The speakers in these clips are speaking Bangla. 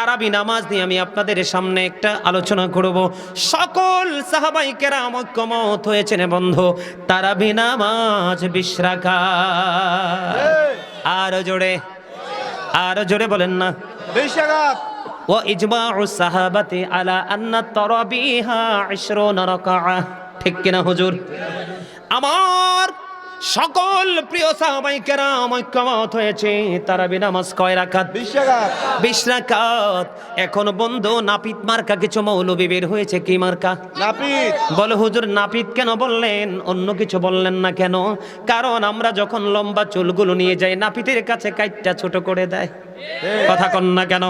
তারাবি নামাজ নিয়ে আমি আপনাদের সামনে একটা আলোচনা করব। সকল সাহাবাই কেরাম ঐক্যমত হয়েছেন বন্ধু। তারাবি নামাজ বিশ্রাকা আরও জোরে। আরও জোরে বলেন না। বিশ্বাঘাত ও ইজমা ও সাহাবাতে আলা আন্না তারাবিহা 20 রাকাআ। ঠিক কিনা হুজুর? আমার সকল প্রিয় সাহাবাই কেরাম ঐক্যমত হয়েছে তারা নামাজ কয় রাখাত বিশ রাকাত। এখন বন্ধু নাপিত মার্কা কিছু মৌলবি বের হয়েছে কি মার্কা? নাপিত। বলে হুজুর নাপিত কেন বললেন? অন্য কিছু বললেন না কেন? কারণ আমরা যখন লম্বা চুলগুলো নিয়ে যাই নাপিতের কাছে কাইটটা ছোট করে দেয়। কথা কন না কেন?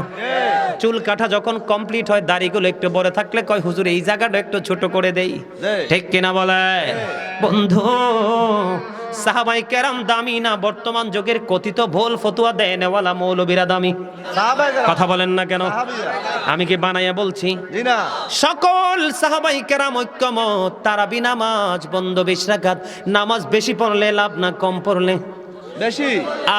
চুল কাটা যখন কমপ্লিট হয় দাড়িগুলো একটু বড় থাকলে কয় হুজুর এই জায়গাটা একটু ছোট করে দেই। দেয়। ঠিক কিনা বলে? বন্ধু সাহাবাই কেরাম দামি না বর্তমান যুগের কথিত ভোল ফতুয়া দেয় নেওয়ালা মৌলবীরা দামি। কথা বলেন না কেন? আমি কি বানাইয়া বলছি? সকল সাহাবাই কেরাম ঐক্যমত তারা বিনামাজ বন্ধ বিশ রাখাত নামাজ বেশি পড়লে লাভ না কম পড়লে। বেশি।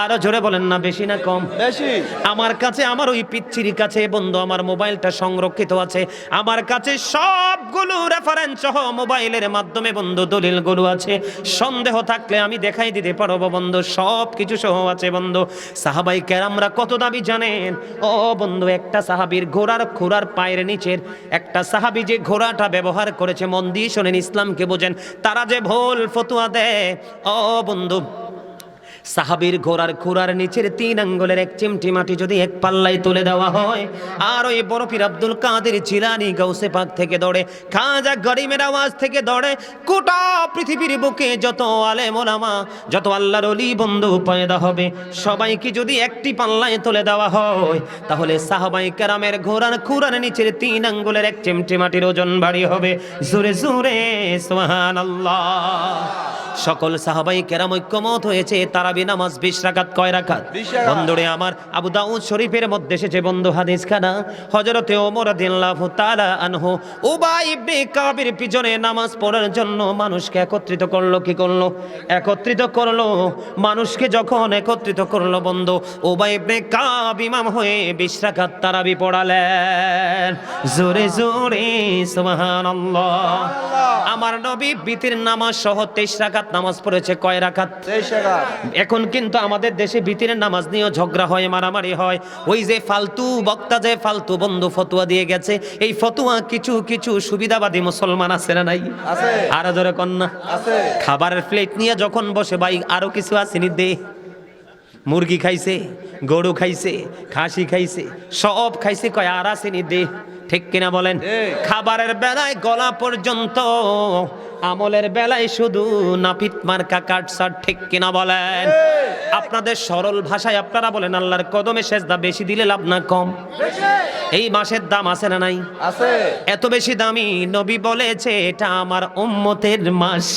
আরও জোরে বলেন না বেশি না কম? বেশি। আমার কাছে আমার ওই পিচ্ছির কাছে বন্ধু আমার মোবাইলটা সংরক্ষিত আছে। আমার কাছে সবগুলো রেফারেন্স সহ মোবাইলের মাধ্যমে বন্ধু দলিলগুলো আছে। সন্দেহ থাকলে আমি দেখাই দিতে পারব বন্ধু সব কিছু সহ আছে বন্ধু। সাহাবাই কেরামরা কত দাবি জানেন? ও বন্ধু একটা সাহাবীর ঘোড়ার খোড়ার পায়ের নিচের একটা সাহাবী যে ঘোড়াটা ব্যবহার করেছে মন দিয়ে শোনেন ইসলামকে বোঝেন তারা যে ভুল ফতুয়া দেয়। ও বন্ধু সাহাবীর ঘোড়ার খুরার নিচের তিন আঙ্গুলের এক চিমটি মাটি যদি এক পাল্লায় তুলে দেওয়া হয়, আর ওই বরফির আব্দুল কাদের জিলানি গৌসে পাক থেকে দৌড়ে, খাজা গরিমের আওয়াজ থেকে দৌড়ে, গোটা পৃথিবীর বুকে যত আলে মোলামা যত আল্লাহর অলি বন্ধু পয়দা হবে, সবাইকে যদি একটি পাল্লায় তুলে দেওয়া হয়, তাহলে সাহাবাই কেরামের ঘোড়ার খুরার নিচের তিন আঙ্গুলের এক চিমটি মাটির ওজন ভারী হবে। জোরে জোরে সোহান আল্লাহ সকল সাহাবাই কেরাম ঐক্যমত হয়েছে তারাবি নামাজ বিশ রাকাত কয় রাকাত? বন্ধুরে আমার আবু দাউদ শরীফের মধ্যে এসেছে বন্ধু হাদিস খানা। হযরতে ওমর রাদিয়াল্লাহু তাআলা আনহু উবাই ইবনে কাবের পিছনে নামাজ পড়ার জন্য মানুষকে একত্রিত করল কি করল? একত্রিত করল মানুষকে যখন একত্রিত করল বন্ধু উবাই ইবনে কাব ইমাম হয়ে বিশ রাকাত তারাবি পড়ালেন। জোরে জোরে সুবহানাল্লাহ। আমার নবী বিতির নামাজ সহ তেইশ রাকাত নামাজ পড়েছে কয় রাকাত? বিশাখাত এখন কিন্তু আমাদের দেশে বিতিরের নামাজ নিয়েও ঝগড়া হয় মারামারি হয়। ওই যে ফালতু বক্তা যে ফালতু বন্ধু ফতুয়া দিয়ে গেছে এই ফতুয়া কিছু কিছু সুবিধাবাদী মুসলমান আছে না নাই। আরও জোরে কন্যা খাবারের প্লেট নিয়ে যখন বসে ভাই আরও কিছু আসেনি দে? মুরগি খাইছে গরু খাইছে খাসি খাইছে সব খাইছে কয় আর আসেনি দে? ঠিক কিনা বলেন? খাবারের বেলায় গলা পর্যন্ত আমলের বেলায় শুধু নাপিত মার্কা কাটসার ঠিক কিনা বলেন? আপনাদের সরল ভাষায় আপনারা বলেন আল্লাহর কদমে সেজদা বেশি দিলে লাভ না কম? এই মাসের দাম আছে না নাই? আছে। এত বেশি দামি নবী বলেছে এটা আমার উম্মতের মাস।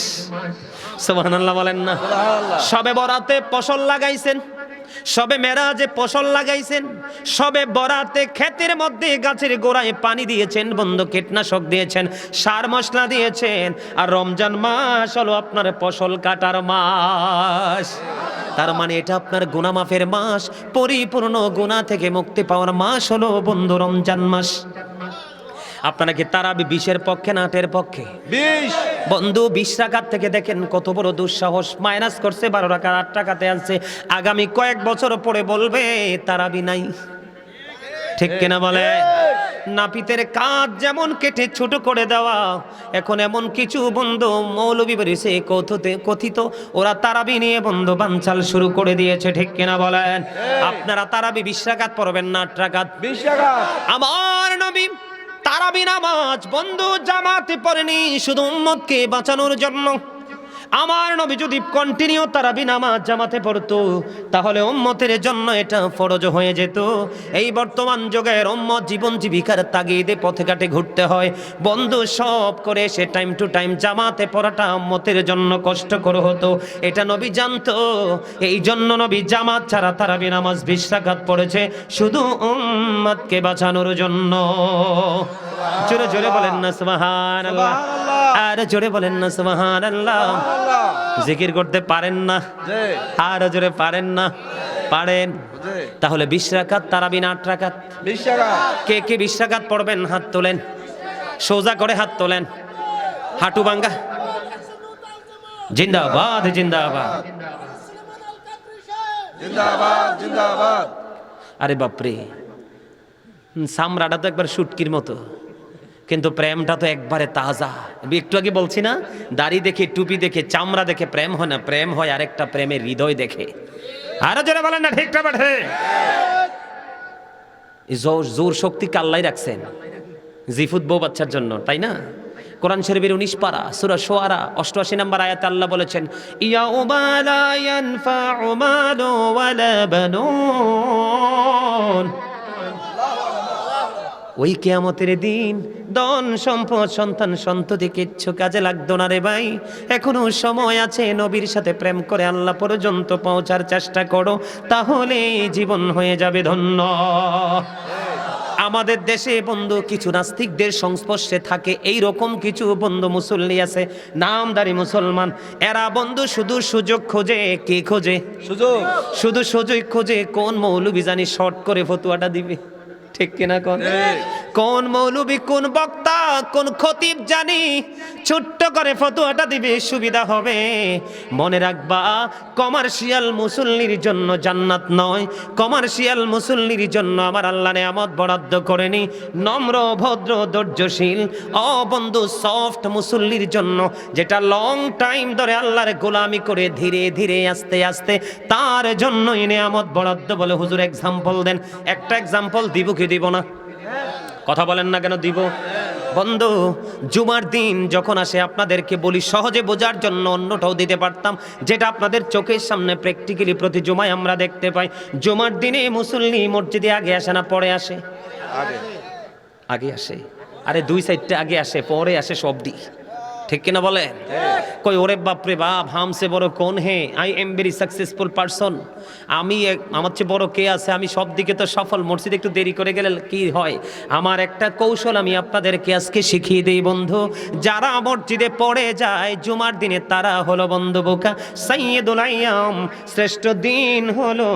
সুবহানাল্লাহ বলেন না। সুবহানাল্লাহ। সবে বরাতে ফসল লাগাইছেন। সবে মেরাজে ফসল লাগাইছেন, সবে বরাতে ক্ষেতের মধ্যে গাছের গোড়ায় পানি দিয়েছেন, বন্ধ কীটনাশক দিয়েছেন, সার মশলা দিয়েছেন, আর রমজান মাস হলো আপনার ফসল কাটার মাস। তার মানে এটা আপনার গুনাহ মাফের মাস, পরিপূর্ণ গুনাহ থেকে মুক্তি পাওয়ার মাস হলো বন্ধু রমজান মাস। আপনারা কি তারাবি বিশের পক্ষে না আটের পক্ষে? বিশ। বন্ধু বিশ টাকার থেকে দেখেন কত বড় দুঃসাহস। মাইনাস করছে বারো টাকা আট টাকাতে আনছে। আগামী কয়েক বছর পরে বলবে তারাবি নাই। ঠিক কিনা বলে? নাপিতের কাজ যেমন কেটে ছোট করে দেওয়া এখন এমন কিছু বন্ধু মৌলবী বেরিয়েছে কথিত কথিত ওরা তারাবি নিয়ে বন্ধু বানচাল শুরু করে দিয়েছে ঠিক কিনা বলেন আপনারা তারাবি বিশ পড়বেন না আট বিশাখাত আমার নবী তারাবি নামাজ বন্ধু জামাতে পড়েনি শুধু উম্মতকে বাঁচানোর জন্য। আমার নবী যদি কন্টিনিউ তারাবি নামাজ জামাতে পড়তো তাহলে উম্মতের জন্য এটা ফরজ হয়ে যেত। এই বর্তমান যুগের উম্মত জীবন জীবিকার তাগিদে পথে ঘাটে ঘুরতে হয়। বন্ধু সব করে সে টাইম টু টাইম জামাতে পড়াটা উম্মতের জন্য কষ্টকর হতো। এটা নবী জানতো এই জন্য নবী জামাত ছাড়া তারাবি নামাজ বিশ রাকাত পড়েছে। শুধু উম্মতকে বাঁচানোর জন্য। জোরে জোরে বলেন না সুবহানাল্লাহ। আর জোরে বলেন না সুবহানাল্লাহ। আল্লাহ জিকির করতে পারেন না। আর জোরে পারেন না। পারেন। তাহলে বিশ তারাবিন আট রাকাত। কে কে বিশ পড়বেন? হাত তোলেন। সোজা করে হাত তোলেন। হাঁটু বাঙ্গা জিন্দাবাদ জিন্দাবাদ। জিন্দাবাদ জিন্দাবাদ। আরে বাপরে। সামরাটা তো একবার শুটকির মতো। কিন্তু প্রেমটা তো একবারে তাজা। একটু আগে বলছি না, দাড়ি দেখে, টুপি দেখে, চামড়া দেখে প্রেম হয় না, প্রেম হয় আরেকটা প্রেমের হৃদয় দেখে। আরও জোরে বলেন না ঠিকটা বাঠে জোর জোর শক্তি কাল্লাই রাখছেন? জিফুত বউ বাচ্চার জন্য, তাই না? কোরআন শরীফের উনিশ পারা, সুরা সোয়ারা, অষ্টআশি নম্বর আয়াত আল্লাহ বলেছেন ইয়া উবালা ইয়ানফাউ মালু ওয়ালা বানুন। ওই কেয়ামতের দিন দন সম্পদ সন্তান সন্ততি কিচ্ছু কাজে লাগতো না রে ভাই। এখনও সময় আছে নবীর সাথে প্রেম করে আল্লাহ পর্যন্ত পৌঁছার চেষ্টা করো তাহলে জীবন হয়ে যাবে ধন্য। আমাদের দেশে বন্ধু কিছু নাস্তিকদের সংস্পর্শে থাকে এই রকম কিছু বন্ধু মুসল্লি আছে নামদারি মুসলমান। এরা বন্ধু শুধু সুযোগ খোঁজে কে খোঁজে? সুযোগ। শুধু সুযোগ খোঁজে কোন মৌলবি জানি শর্ট করে ফতুয়াটা দিবে। ঠিক কিনা কন। কোন মৌলবি, কোন বক্তা, কোন খতিব জানি। ছোট্ট করে ফতুয়াটা দিবে, সুবিধা হবে। মনে রাখবা, কমার্শিয়াল মুসল্লির জন্য জান্নাত নয়। কমার্শিয়াল মুসল্লির জন্য আমার আল্লাহ নেয়ামত বরাদ্দ করেনি নম্র, ভদ্র, ধৈর্যশীল, অবন্ধু, সফট মুসল্লির জন্য, যেটা লং টাইম ধরে আল্লাহর গোলামি করে ধীরে ধীরে আস্তে আস্তে তার জন্যই নেয়ামত বরাদ্দ বলে হুজুর এক্সাম্পল দেন। একটা এক্সাম্পল দিব কি দিব না? কথা বলেন না কেন দিব? বন্ধু জুমার দিন যখন আসে আপনাদেরকে বলি সহজে বোঝার জন্য অন্যটাও দিতে পারতাম যেটা আপনাদের চোখের সামনে প্র্যাকটিক্যালি প্রতি জুমায় আমরা দেখতে পাই। জুমার দিনে মুসল্লি মসজিদে আগে আসে না পরে আসে? আগে। আগে আসে। আরে দুই সাইডটা আগে আসে পরে আসে সব দিক। ঠিক কিনা বলে কই ওরে বাপরে বাপ হামসে বড় কোন হে? I am very successful person আমি আমার চেয়ে বড় কে আছে? আমি সব দিকে তো সফল। মসজিদে একটু দেরি করে গেলে কি হয়? আমার একটা কৌশল আমি আপনাদেরকে আজকে শিখিয়ে দেই বন্ধু। যারা মসজিদে পড়ে যায় জুমার দিনে তারা হলো বন্ধু বোকা। সাইয়েদুল আইয়াম শ্রেষ্ঠ দিন হলো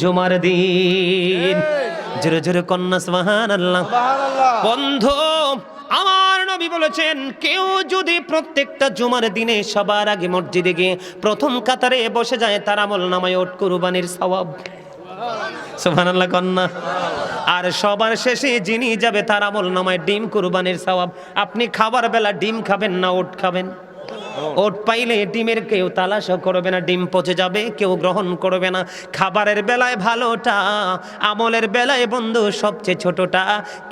জুমার দিন। জোরে জোরে কন্যা সুবহানাল্লাহ। বন্ধু আমার নবী বলেছেন, কেউ যদি প্রত্যেকটা জুমার দিনে সবার আগে মসজিদে গিয়ে প্রথম কাতারে বসে যায়, তার আমল নামায় ওট কুরবানির সবাব কন্যা। আর সবার শেষে যিনি যাবে, তার আমল নামায় ডিম কুরবানির সওয়াব। আপনি খাবার বেলা ডিম খাবেন না, ওট খাবেন? ওট পাইলে ডিমের কেউ তালাশও করবে না, ডিম পচে যাবে, কেউ গ্রহণ করবে না। খাবারের বেলায় ভালোটা, আমলের বেলায় বন্ধু সবচেয়ে ছোটটা।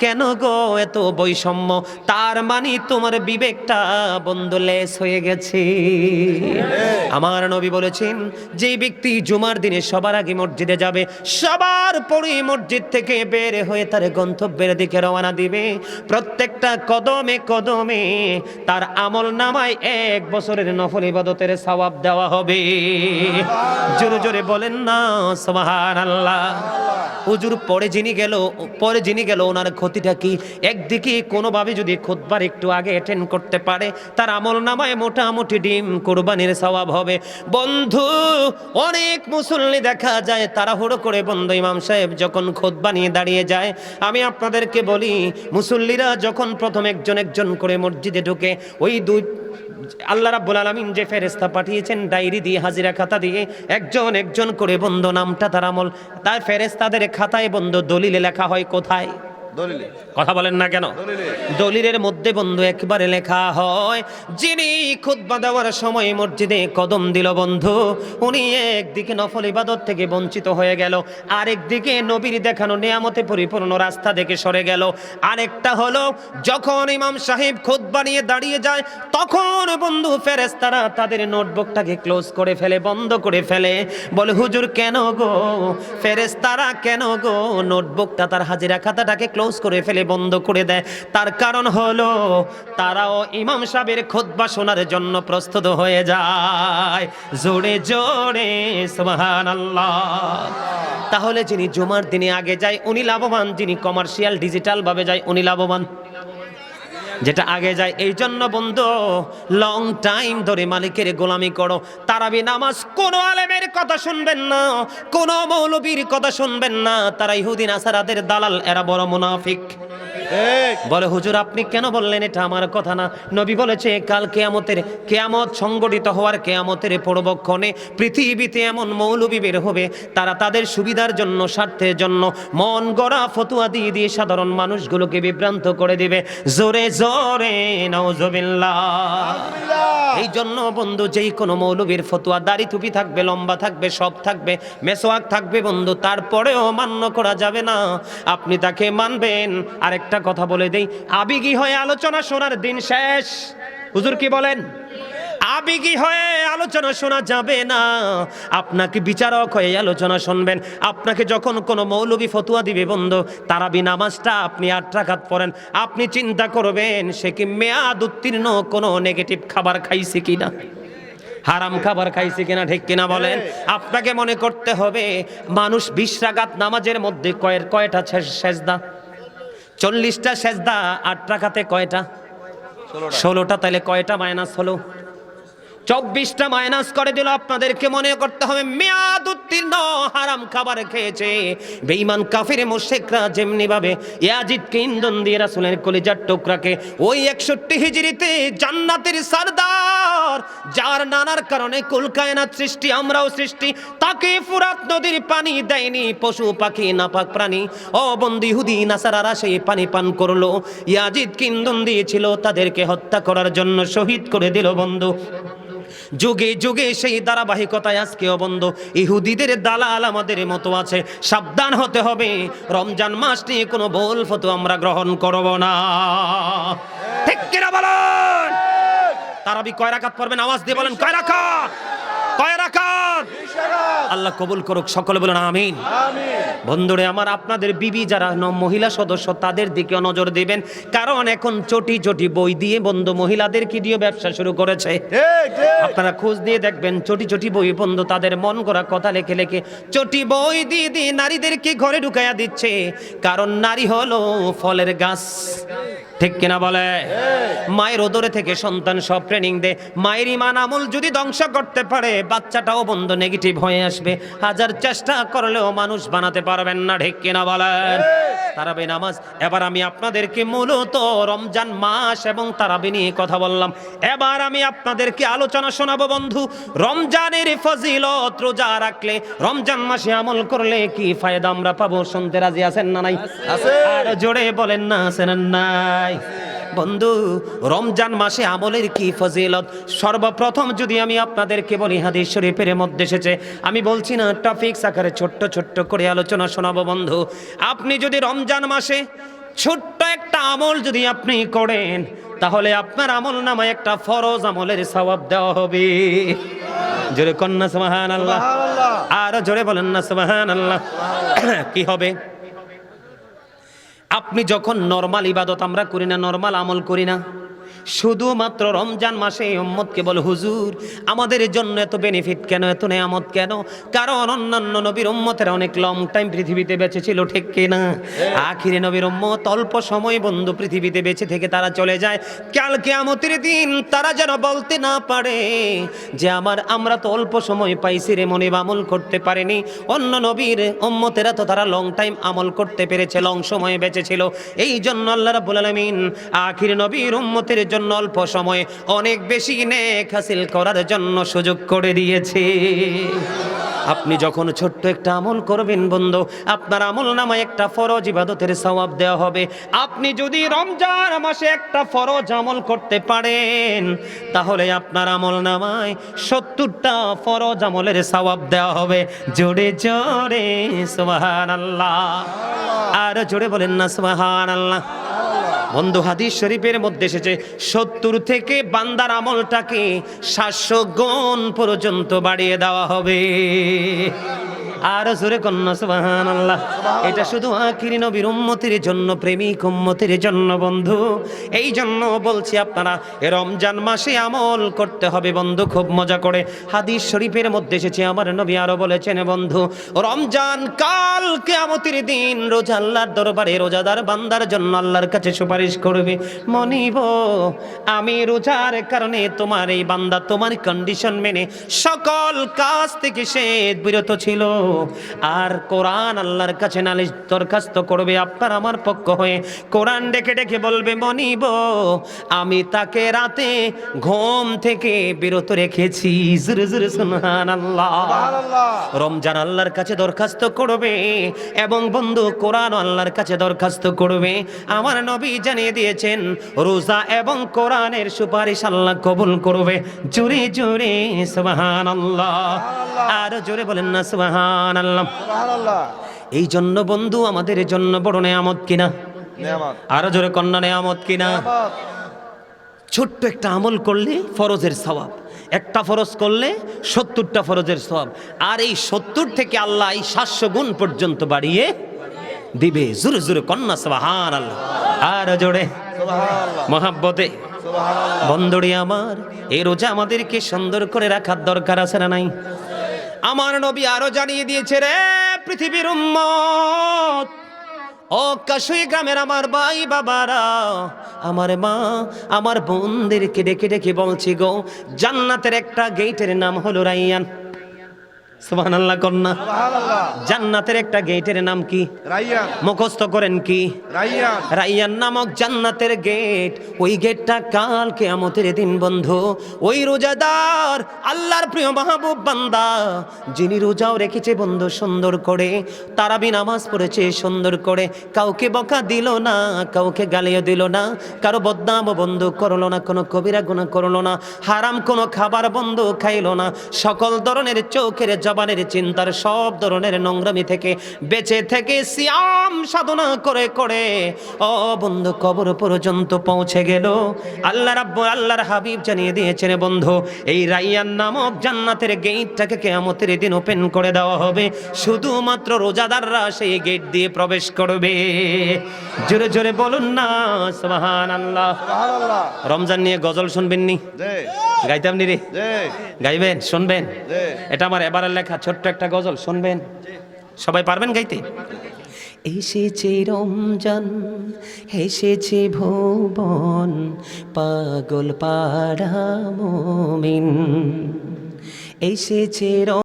কেন গো এত বৈষম্য? তার মানে তোমার বিবেকটা বন্ধু লেস হয়ে গেছে। আমার নবী বলেছেন যে ব্যক্তি জুমার দিনে সবার আগে মসজিদে যাবে, সবার পরে মসজিদ থেকে বের হয়ে তার গন্তব্যের দিকে রওনা দিবে। প্রত্যেকটা কদমে কদমে তার আমল নামায় এক বছরের নফল ইবাদতের সওয়াব দেওয়া হবে। জোরে জোরে বলেন না সুবহান আল্লাহ হুজুর, পরে যিনি গেল, পরে যিনি গেল, ওনার ক্ষতিটা কি? একদিকে কোনোভাবে যদি খুতবার একটু আগে অ্যাটেন্ড করতে পারে, তার আমল নামায় মোটামুটি ডিম কোরবানির সওয়াব হবে। বন্ধু, অনেক মুসল্লি দেখা যায়, তাড়াহুড়ো করে বন্ধু ইমাম সাহেব যখন খুতবা নিয়ে দাঁড়িয়ে যায়, আমি আপনাদেরকে বলি, মুসল্লিরা যখন প্রথম একজন একজন করে মসজিদে ঢুকে, ওই দুই আল্লাহ রাব্বুল আলামিন যে ফেরেশতা পাঠিয়েছেন, ডায়েরি দিয়ে, হাজিরা খাতা দিয়ে, একজন একজন করে বন্ধ নামটা তার আমল। তার ফেরেশতাদের খাতায় বন্ধ দলিলে লেখা হয় কোথায়? কথা বলেন না কেন? দলিলের মধ্যে বন্ধু একবারে লেখা হয় যিনি খুতবা দেওয়ার সময় মসজিদে কদম দিল বন্ধু উনি একদিকে নফল ইবাদত থেকে বঞ্চিত হয়ে গেল আরেকদিকে নবীর দেখানো নিয়ামতে পরিপূর্ণ রাস্তা থেকে সরে গেল। আরেকটা হলো যখন ইমাম সাহেব খুতবা নিয়ে দাঁড়িয়ে যায় তখন বন্ধু ফেরেস্তারা তাদের নোটবুকটাকে ক্লোজ করে ফেলে বন্ধ করে ফেলে। বলে হুজুর কেন গো? ফেরেস্তারা কেন গো? নোটবুকটা তার হাজিরা খাতাটাকে ক্লোজ করে ফেলে, বন্ধ করে দেয়। তার কারণ হলো, তারাও ইমাম সাহেবের খুতবা শোনার জন্য প্রস্তুত হয়ে যায়। জোরে জোরে তাহলে যিনি জুমার দিনে আগে যায়, উনি লাভবান। যিনি কমার্শিয়াল ডিজিটাল ভাবে যায়, উনি লাভবান। যেটা আগে যায়, এই জন্য বন্ধু লং টাইম ধরে মালিকের গোলামি করো। তারাবি নামাজ কোনো আলেমের কথা শুনবেন না, কোনো মৌলবীর কথা শুনবেন না। তারা ইহুদিন আসারাদের দালাল, এরা বড় মুনাফিক। বলে, হুজুর, আপনি কেন বললেন এটা আমার কথা না? নবী বলেছে, কাল কেয়ামতের, কেয়ামত সংগঠিত হওয়ার কেয়ামতের পূর্বক্ষণে পৃথিবীতে এমন মৌলবী বের হবে, তারা তাদের সুবিধার জন্য, স্বার্থের জন্য মন গড়া ফতুয়া দিয়ে দিয়ে সাধারণ মানুষগুলোকে বিভ্রান্ত করে দিবে। জোরে জোরে, নওজবিল্লাহ। এই জন্য বন্ধু যেই কোনো মৌলবীর ফতুয়া, দাড়ি টুপি থাকবে, লম্বা থাকবে, সব থাকবে, মেসোয়াক থাকবে বন্ধু, তারপরেও মান্য করা যাবে না। আপনি তাকে মানবেন। আরেকটা কথা বলে দেই, আবেগী হয় আলোচনা শোনার দিন শেষ। হুজুর কি বলেন? আবেগী হয়ে আলোচনা শোনা যাবে না। আপনাকে বিচারক হয়ে আলোচনা শুনবেন। আপনাকে যখন কোনো মৌলবী ফতুয়া দিবে বন্ধু, তারাবি নামাজটা আপনি আট রাখাত পড়েন। আপনি চিন্তা করবেন, সে কি মেয়াদ উত্তীর্ণ কোনো নেগেটিভ খাবার খাইছে কি না হারাম খাবার খাইছে কিনা, ঠিক কিনা বলেন? আপনাকে মনে করতে হবে, মানুষ বিশ রাগাত নামাজের মধ্যে কয়ের, কয়টা সেজদা? চল্লিশটা সেজদা, আট রাখাতে কয়টা? ষোলোটা। ষোলোটা তাহলে কয়টা মাইনাস হলো? চব্বিশটা মাইনাস করে দিল। আপনাদেরকে মনে করতে হবে মেয়াদ উত্তীর্ণ হারাম খাবার খেয়েছে। বেঈমান কাফির মোশেকরা যেমনি ভাবে ইয়াজিদকে ইন্ধন দিয়ে রাসুলের কলিজার টুকরাকে, ওই একষট্টি হিজড়িতে জান্নাতের সর্দার, যার নানার কারণে কুলকায়নাত সৃষ্টি, আমরাও সৃষ্টি, তাকে ফুরাত নদীর পানি দেয়নি, পশু পাখি, নাপাক প্রাণী ও বন্দি হুদি, নাসারারা সেই পানি পান করল। ইয়াজিদ কিন্দন দিয়েছিল, তাদেরকে হত্যা করার জন্য শহীদ করে দিল বন্ধু। যুগে যুগে সেই ধারাবাহিকতায় আজকেও বন্ধ। ইহুদিদের দালাল আমাদের মতো আছে। সাবধান হতে হবে। রমজান মাস নিয়ে কোনো বল ফতো আমরা গ্রহণ করব না। ঠিক কিনা বলেন? তারাবি কয় রাকাত পড়বেন? আওয়াজ দিয়ে বলেন কয় রাকাত? কয় রাকাত। আল্লাহ কবুল করুক সকলে বলেন আমিন। আমিন। বন্ধুরে আমার আপনাদের বিবি যারা ন- মহিলা সদস্য তাদের দিকে নজর দিবেন। কারণ এখন চটি চটি বই দিয়ে বন্ধু মহিলাদের কি দিয়ে ব্যবসা শুরু করেছে? আপনারা খোঁজ দিয়ে দেখবেন চটি চটি বই বন্ধু তাদের মন করা কথা লেখে লেখে চটি বই দিয়ে দিয়ে নারীদেরকে ঘরে ঢুকাইয়া দিচ্ছে? কারণ নারী হলো ফলের গাছ। ঠিক কিনা বলে? মায়ের ওদরে থেকে সন্তান সব ট্রেনিং দে। মায়ের ইমান আমল যদি ধ্বংস করতে পারে বাচ্চাটাও বন্ধ নেগেটিভ হয়ে আসবে। হাজার চেষ্টা করলেও মানুষ বানাতে পারবেন না ঠিক কিনা বলেন তারাবি নামাজ। এবার আমি আপনাদেরকে মূলত রমজান মাস এবং তারাবি নিয়ে কথা বললাম। এবার আমি আপনাদেরকে আলোচনা শোনাবো বন্ধু। রমজানের ফজিলত রোজা রাখলে রমজান মাসে আমল করলে কি ফায়দা আমরা পাবো? শুনতে রাজি আছেন না নাই? আছে। আর জোরে বলেন না আছেন না নাই বন্ধু রমজান মাসে আমলের কি ফজিলত? সর্বপ্রথম যদি আমি আপনাদেরকে বলি হাদিস শরীফের মধ্যে এসেছে আমি বলছি না টপিকস আকারে ছোট্ট ছোট্ট করে আলোচনা শোনাবো বন্ধু। আপনি যদি রমজান মাসে ছোট্ট একটা আমল যদি আপনি করেন তাহলে আপনার আমল নামায় একটা ফরজ আমলের সওয়াব দেওয়া হবে। জোরে কন্যা সুবহান আল্লাহ সুবহানাল্লাহ। আর জোরে বলেন না সুবহান আল্লাহ কি হবে? আপনি যখন নর্মাল ইবাদত আমরা করি না নর্মাল আমল করি না শুধুমাত্র রমজান মাসে উম্মতকে বলে, হুজুর, আমাদের জন্য এত বেনিফিট কেন, এত নেয়ামত কেন? কারণ অন্যান্য নবীর উম্মতের অনেক লং টাইম পৃথিবীতে বেঁচে ছিল, ঠিক কিনা আখিরে নবীর উম্মত অল্প সময় বন্ধু পৃথিবীতে বেঁচে থেকে তারা চলে যায়। কাল কেয়ামতের দিন তারা যেন বলতে না পারে যে, আমার, আমরা তো অল্প সময় পাইছি রে মনে আমল করতে পারেনি। অন্য নবীর উম্মতেরা তো তারা লং টাইম আমল করতে পেরেছে লং সময়ে বেঁচে ছিল। এই জন্য আল্লাহ রাব্বুল আলামিন আখির নবীর উম্মতের জন্য অল্প সময় অনেক বেশি নেক হাসিল করার জন্য সুযোগ করে দিয়েছে। আপনি যখন ছোট্ট একটা আমল করবেন বন্ধু, আপনার আমল নামায় একটা ফরজ ইবাদতের সওয়াব দেওয়া হবে। আপনি যদি রমজান মাসে একটা ফরজ আমল করতে পারেন, তাহলে আপনার আমল নামায় সত্তরটা ফরজ আমলের সওয়াব দেওয়া হবে। জোরে জোরে, সুবহানাল্লাহ। আর জোরে বলেন না, সুবহানাল্লাহ। বন্ধু হাদিস শরীফের মধ্যে এসেছে, সত্তর থেকে বান্দার আমলটাকে সাতশো গুণ পর্যন্ত বাড়িয়ে দেওয়া হবে। আর জোরে কন্যা সুবাহান আল্লাহ এটা শুধু আখিরি নবীর উম্মতির জন্য প্রেমিক উম্মতির জন্য বন্ধু। এই জন্য বলছি আপনারা এ রমজান মাসে আমল করতে হবে বন্ধু খুব মজা করে। হাদিস শরীফের মধ্যে এসেছে আমার নবী আরও বলেছেন বন্ধু রমজান কাল কেয়ামতের দিন রোজা আল্লাহর দরবারে রোজাদার বান্দার জন্য আল্লাহর কাছে সুপারিশ করবে। মনিব আমি রোজার কারণে তোমার এই বান্দা তোমার কন্ডিশন মেনে সকল কাজ থেকে সে বিরত ছিল। আর কোরআন আল্লাহর কাছে নালিশ দরখাস্ত করবে আপনার আমার পক্ষ হয়ে। কোরআন ডেকে ডেকে বলবে মনিব আমি তাকে রাতে ঘুম থেকে বিরত রেখেছি। জুরে জুরে সুনহান আল্লাহ রমজান আল্লাহর কাছে দরখাস্ত করবে এবং বন্ধু কোরআন আল্লাহর কাছে দরখাস্ত করবে। আমার নবী জানিয়ে দিয়েছেন রোজা এবং কোরআনের সুপারিশ আল্লাহ কবুল করবে। জোরে জোরে সুবহান আল্লাহ আর জোরে বলেন না সুবহান আল্লাহ এই জন্য বন্ধু আমাদের জন্য বড় নেয়ামত কিনা? আরও জোরে কন্যা নেয়ামত কিনা? ছোট্ট একটা আমল করলে ফরজের সওয়াব। একটা ফরজ করলে সত্তরটা ফরজের সওয়াব। আর এই সত্তর থেকে আল্লাহ এই সাতশো গুণ পর্যন্ত বাড়িয়ে দিবে। জোরে জোরে কন্যা সবাহান আল্লাহ আর জোরে। মহাব্বতে। বন্দরে আমার এই রোজা আমাদেরকে সুন্দর করে রাখার দরকার আছে না নাই? আমার নবী আরও জানিয়ে দিয়েছে রে পৃথিবীর উম্মত। ও কাশুই গ্রামের আমার ভাই বাবারা, আমার মা, আমার বোনদেরকে ডেকে ডেকে বলছি গো, জান্নাতের একটা গেটের নাম হলো রাইয়ান। কন্যা। জান্নাতের একটা গেটের নাম কি? মুখস্থ করেন কি? রাইয়ান। রাইয়ান নামক জান্নাতের গেট। ওই গেটটা কাল কেয়ামতের দিন বন্ধ। ওই রোজাদার আল্লাহর প্রিয় মাহবুব বান্দা যিনি রোজাও রেখেছে বন্ধু সুন্দর করে তারাবি নামাজ পড়েছে সুন্দর করে। কাউকে বকা দিল না কাউকে গালিও দিল না কারও বদনাম বন্ধু করল না কোনো কবিরা গুণা করল না হারাম কোনো খাবার বন্ধু খাইলো না সকল ধরনের চোখের জবানের চিন্তার সব ধরনের নোংরামি থেকে বেঁচে থেকে সিয়াম সাধনা করে করে। ও বন্ধু কবর পর্যন্ত পৌঁছে গেল। আল্লাহ রাব্বুল আল্লাহর হাবিব জানিয়ে দিয়েছেন বন্ধু এই রাইয়ান নামক জান্নাতের গেটটাকে কেয়ামতের দিন ওপেন করে দেওয়া হবে। শুধুমাত্র রোজাদাররা সেই গেট দিয়ে প্রবেশ করবে। জোরে জোরে বলুন না সুবহানাল্লাহ। সুবহানাল্লাহ। রমজান নিয়ে গজল শুনবেন নি? গাইতাম নি রে? গাইবেন শুনবেন? এটা আমার এবারের লেখা, ছোট্ট একটা গজল, শুনবেন। সবাই পারবেন গাইতে? এসেছে রমজান, এসেছে ভুবন পাগল পাড়া মমিন। এসেছে রম-